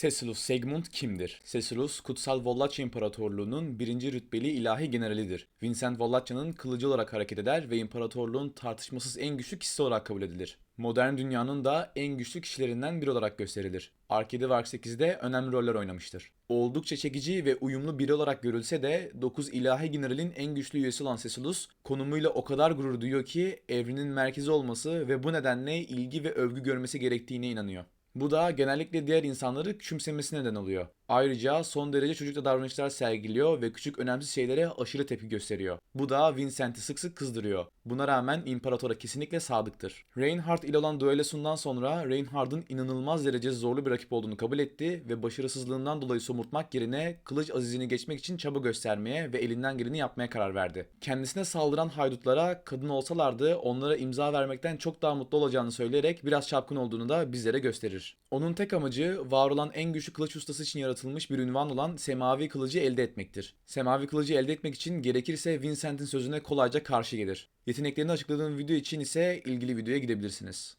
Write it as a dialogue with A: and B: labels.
A: Cecilus Segmund kimdir? Cecilus, Kutsal Wallachia İmparatorluğu'nun birinci rütbeli ilahi generalidir. Vincent Wallachia'nın kılıcı olarak hareket eder ve imparatorluğun tartışmasız en güçlü kişisi olarak kabul edilir. Modern dünyanın da en güçlü kişilerinden biri olarak gösterilir. Arcade Works 8'de önemli roller oynamıştır. Oldukça çekici ve uyumlu biri olarak görülse de 9 ilahi generalin en güçlü üyesi olan Cecilus konumuyla o kadar gurur duyuyor ki evrenin merkezi olması ve bu nedenle ilgi ve övgü görmesi gerektiğine inanıyor. Bu da genellikle diğer insanları küçümsemesine neden oluyor. Ayrıca son derece çocukça davranışlar sergiliyor ve küçük önemsiz şeylere aşırı tepki gösteriyor. Bu da Vincent'i sık sık kızdırıyor. Buna rağmen imparatora kesinlikle sadıktır. Reinhard ile olan düellosundan sonra Reinhard'ın inanılmaz derece zorlu bir rakip olduğunu kabul etti ve başarısızlığından dolayı somurtmak yerine kılıç azizini geçmek için çaba göstermeye ve elinden geleni yapmaya karar verdi. Kendisine saldıran haydutlara kadın olsalardı onlara imza vermekten çok daha mutlu olacağını söyleyerek biraz çapkın olduğunu da bizlere gösterir. Onun tek amacı var olan en güçlü kılıç ustası için yaratılmış bir ünvan olan Semavi Kılıcı elde etmektir. Semavi Kılıcı elde etmek için gerekirse Vincent'in sözüne kolayca karşı gelir. Yeteneklerini açıkladığım video için ise ilgili videoya gidebilirsiniz.